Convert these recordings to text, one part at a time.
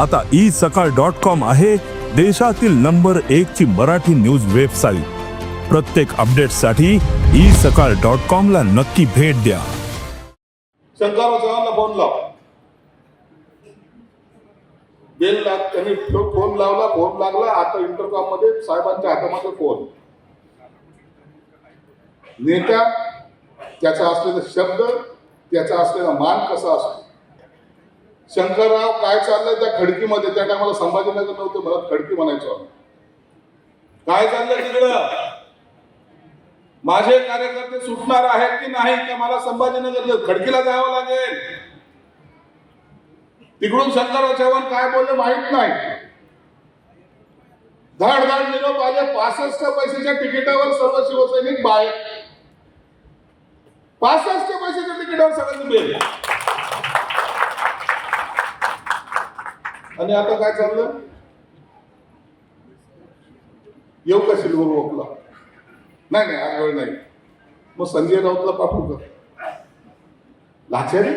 आता ई सकाळ dot com आहे देशातील नंबर एक ची मराठी न्यूज वेबसाईट. प्रत्येक अपडेटसाठी ई सकाळ डॉट कॉम ला नक्की भेट द्या. फोन लाव. बेल लाग त्यांनी फोन लावला फोन लागला आता इंटरकॉममध्ये साहेबांच्या हातामध्ये फोन नेत्या त्याचा असलेला शब्द त्याचा असलेला मान कसा असतो? शंकरराव काय चाललंय त्या खडकीमध्ये? त्या टायमाला संभाजीनगर नव्हतं मला खडकी म्हणायचो काय चाललंय तिकडं? माझे कार्यकर्ते सुटणार आहेत की नाही की मला संभाजीनगर खडकीला जावं लागेल. तिकडून शंकरराव चव्हाण काय बोलले माहीत नाही. धाड धाड निरोप आले पासष्ट पैशाच्या तिकिटावर सर्व शिवसैनिक बाहेर. पासष्ट पैशाच्या तिकिटावर सगळ्यांनी बेल. आणि आता काय चाललं? येऊ का सिल्वर वॉकला? नाही नाही आज वेळ नाही. मग संजय राऊतला पाठवू का? लाचारी?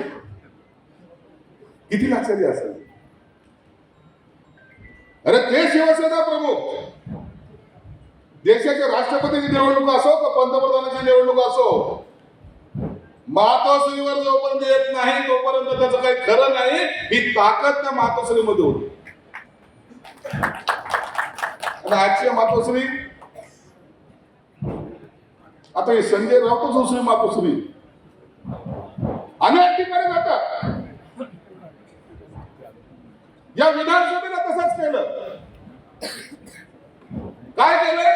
किती लाचारी असेल? अरे ते शिवसेना प्रमुख. देशाच्या राष्ट्रपतीची निवडणूक असो का पंतप्रधानाची निवडणूक असो? मातोश्रीवर जोपर्यंत येत नाही तोपर्यंत त्याचं काही खरं नाही. ही ताकद त्या मातोश्रीमध्ये होती. आणि आजची मातोश्री आता हे संजय राऊतच दुसरी मातोश्री. अनेक ठिकाणी जातात. या विधानसभेला तसंच केलं काय केलंय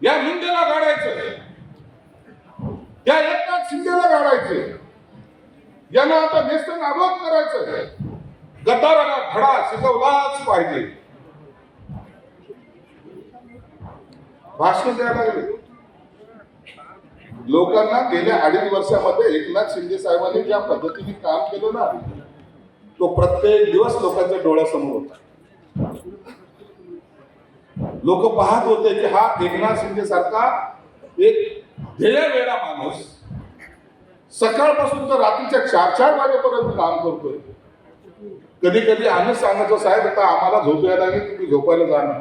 या मुंडेला गाडायचं या एकनाथ शिंदेला गाडायचे यांना आता नेस्त नाबूद करायचं गद्दाराला धडा शिकवलाच पाहिजे भाषण द्यायला लागले लोकांना गेल्या अडीच वर्षामध्ये एकनाथ शिंदे साहेबांनी ज्या पद्धतीने काम केलं ना तो प्रत्येक दिवस लोकांच्या डोळ्यासमोर होता. लोक पाहत होते की हा एकनाथ शिंदे सारखा एक ध्येय वेळा माणूस. सकाळपासून तर रात्रीच्या चार चार वाजेपर्यंत काम करतोय. कधी कधी आम्ही सांगायचो साहेब आता आम्हाला झोप यायला नाही तुम्ही झोपायला जाणार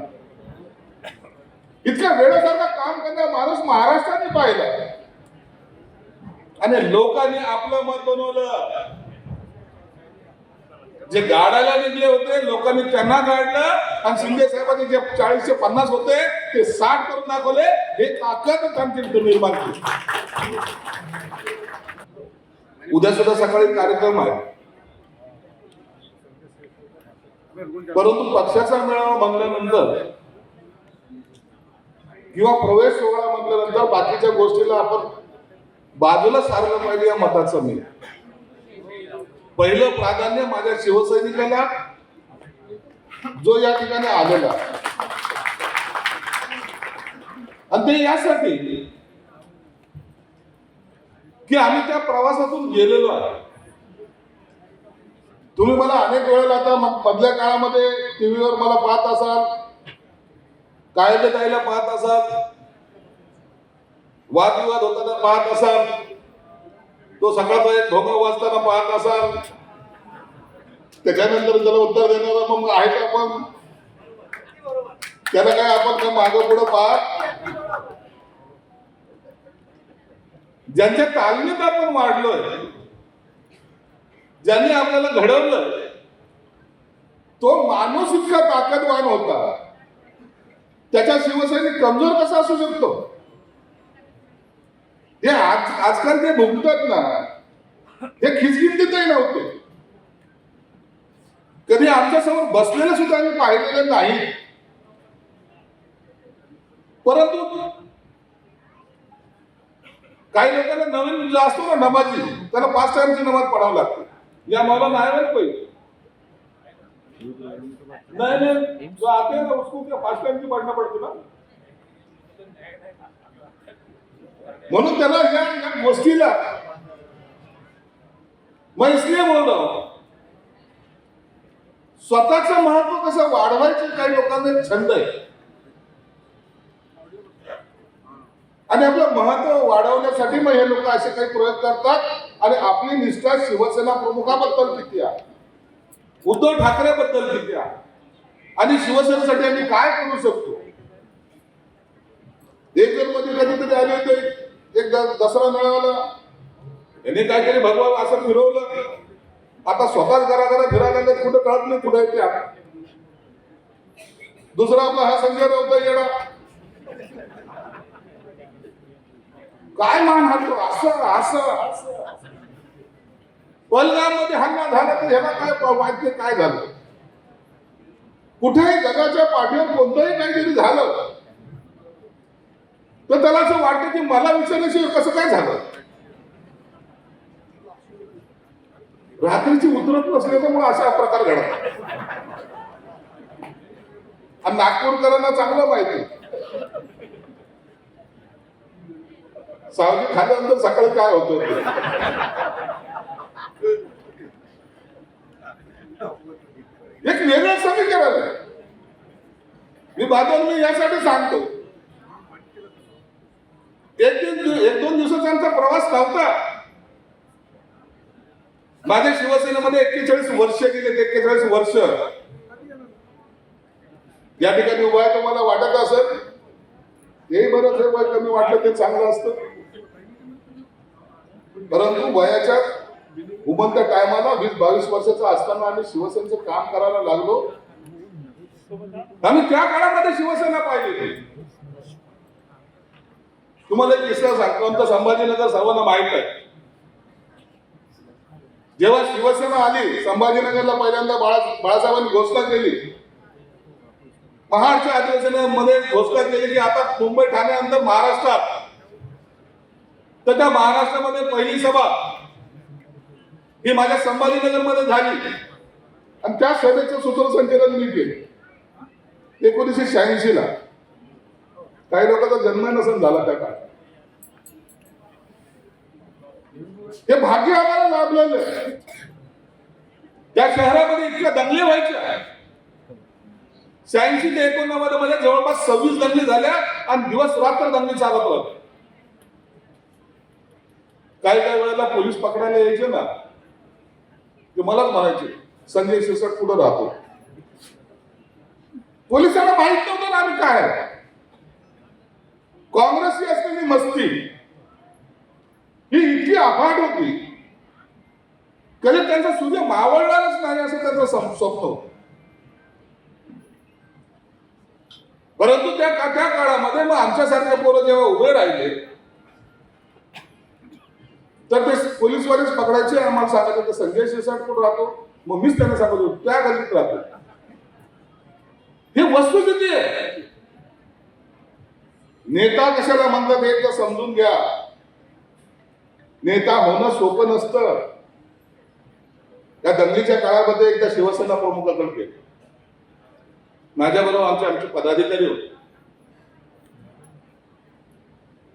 इतक्या वेळेसारखं काम करणारा माणूस महाराष्ट्राने पाहिला आणि लोकांनी आपलं मत बनवलं. जे गाडायला निघले होते लोकांनी त्यांना गाडलं आणि शिंदे साहेबांनी जे चाळीसशे पन्नास होते ते साठ करून दाखवले. हे ताकद त्यांची निर्माण केली. उद्या सुद्धा सकाळी कार्यक्रम आहे. परंतु पक्षाचा मेळावा म्हणल्यानंतर किंवा प्रवेश सोहळा म्हटल्यानंतर बाकीच्या गोष्टीला आपण बाजूला सारलं पाहिजे या मताचं मी. पहिलं प्राधान्य माझ्या शिवसैनिकाला जो या ठिकाणी आलेला. आणि ते यासाठी की आम्ही त्या प्रवासातून गेलेलो आहे. तुम्ही मला अनेक वेळेला आता मधल्या काळामध्ये टीव्हीवर मला पाहत असाल. कायदे कायला पाहत असाल. वादविवाद होताना पाहत असाल. तो सकाळचा एक धोका वाचताना पाहत असाल. त्याच्यानंतर त्याला उत्तर देणारा मग आहे का आपण त्याला काय आपण का मागं पुढं पाहत? ज्यांच्या तालमीत आपण वाढलोय ज्यांनी आपल्याला घडवलं तो माणूस इतका ताकदवान होता. त्याच्या शिवसैनिक कमजोर कसा असू शकतो? हे आज आजकाल जे भुंकतात ना. हे खिचगिंतीतही नव्हते. कधी आमच्यासमोर बसलेले सुद्धा आम्ही पाहिलेले नाही. परंतु काही लोकांना नवीन जो असतो ना नमाजी त्याला पाच टाइमची नमाज पडावं लागते. या मला नाही माहीत पाहिजे नहीं नहीं जो आते हैं ना उसको क्या फास्ट टाइम की पढ़ना पड़ती ना? म्हणून त्याला या या गोष्टीला मैं इसलिए बोल रहा हूं स्वतःचं महत्त्व कसं वाढवायचं काही लोकांना छंद आहे. आणि आपलं महत्त्व वाढवण्यासाठी मग हे लोक असे काही प्रयोग करतात. आणि आपली निष्ठा शिवसेना प्रमुखाबद्दल किती आहे? उद्धव ठाकरेबद्दल किती आहे आणि शिवसेनेसाठी आम्ही काय करू शकतो? एक मध्ये कधीतरी आले होते एक दसरा मेळाव्याला. यांनी काहीतरी भगवा असं फिरवलं. आता स्वतःच घराघरा फिरायला लागले कुठं कळत नाही कुठं आहे ते आता. दुसरा आपला हा संजय राऊत येणार. काय मान असं असं असं. मध्ये हल्ला झाला तर ह्याला काय माहिती काय झालं? कुठेही जगाच्या पाठीवर कोणतंही काहीतरी झालं तर त्याला असं वाटतं की मला विचारल्याशिवाय कसं काय झालं? रात्रीची उतरत नसल्याच्यामुळे असा प्रकार घडला. आणि नागपूरकरांना चांगलं माहिती. सावजी खाल्यानंतर सकाळी काय होतं? एक वेगळं समीकरण आहे. मी बादल मी यासाठी सांगतो. एक दिन एक दोन दिवसाचा आमचा प्रवास नव्हता. माझ्या शिवसेनेमध्ये एक्केचाळीस वर्ष गेले एक्केचाळीस वर्ष. या ठिकाणी उभा आहे तुम्हाला वाटत असेल? हे बरंच आहे वय कमी वाटलं ते चांगलं असतं. परंतु वयाच्या उमंत टायमाला वीस बावीस वर्षाचा असताना आम्ही शिवसेनेचं काम करायला लागलो. आम्ही त्या काळामध्ये शिवसेना पाहिली तुम्हाला एक किस्सा सांगतो आमचं संभाजीनगर सर्वांना माहीत आहे. जेव्हा शिवसेना आली संभाजीनगरला पहिल्यांदा बाळा बाळासाहेबांनी घोषणा केली. महाडच्या अधिवेशनामध्ये घोषणा केली की आता मुंबई ठाण्यानंतर महाराष्ट्रात. तर त्या महाराष्ट्रामध्ये पहिली सभा ही माझ्या संभाजीनगरमध्ये झाली. आणि त्या सभेचं सूत्रसंचालन मी केलं. एकोणीसशे शहाऐंशी ला काही लोकांचा जन्म नसेल झाला त्या काळात. हे भाग्य आम्हाला लाभलेलं त्या शहरामध्ये इतक्या दंगली व्हायच्या. शहाऐंशी ते एकोणनव्वदमध्ये जवळपास सव्वीस दंगली झाल्या आणि दिवस रात्र दंगली चालत होत. काही काही वेळेला पोलीस पकडायला यायचे ना. ते मलाच म्हणायचे संजय शिरसाट कुठं राहतो? पोलिसांना माहीत नव्हतं ना आम्ही काय? काँग्रेसची असलेली मस्ती ही इतकी अफाट होती. कधी त्यांचा सूर्य मावळणारच नाही असं त्यांचं स्वप्न होतं. परंतु त्या त्या काळामध्ये मग आमच्यासारखे पोरं जेव्हा उभे राहिले तर ते पोलीसवालेच पकडायचे आम्हाला सांगायचे तर संजय शिरसाट कुठं राहतो? मग मीच त्यांना सांगत होतो त्या गल्लीत राहतो. हे वस्तुस्थिती आहे? नेता कशाला म्हणतात हे एकदा समजून घ्या. नेता होणं सोपं नसतं. या दंगलीच्या काळामध्ये एकदा शिवसेना प्रमुखाकडे गेले माझ्याबरोबर आमचे आमचे पदाधिकारी होते.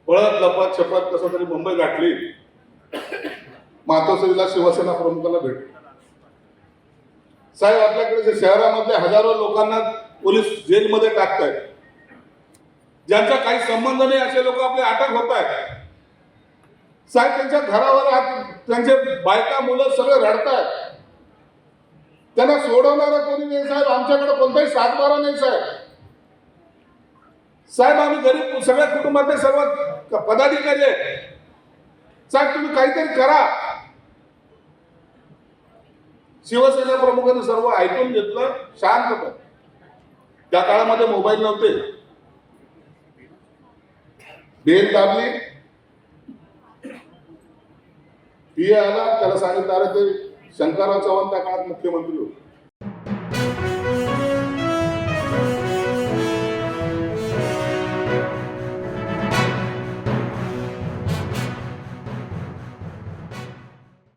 पळत लपत छपत कसं तरी मुंबई गाठली. मातोश्रीला शिवसेना प्रमुखाला भेट. साहेब आपल्याकडे जे शहरामधल्या हजारो लोकांना पोलीस जेलमध्ये टाकतायत ज्यांचा काही संबंध नाही असे लोक आपले अटक होत आहेत साहेब त्यांच्या घरावर हात- त्यांचे बायका मुलं सगळे रडतायत. त्यांना सोडवणारा कोणी नाही साहेब. आमच्याकडे कोणताही सातबारा नाही साहेब. साहेब आम्ही गरीब सगळ्या कुटुंबातले सर्व पदाधिकारी आहेत. साहेब तुम्ही काहीतरी करा. शिवसेना प्रमुखांनी सर्व ऐकून घेतलं शांत त्या काळामध्ये मोबाईल नव्हते. बेल दाबली. पी आला त्याला सांगितलं अरे ते शंकरराव चव्हाण त्या काळात मुख्यमंत्री होते.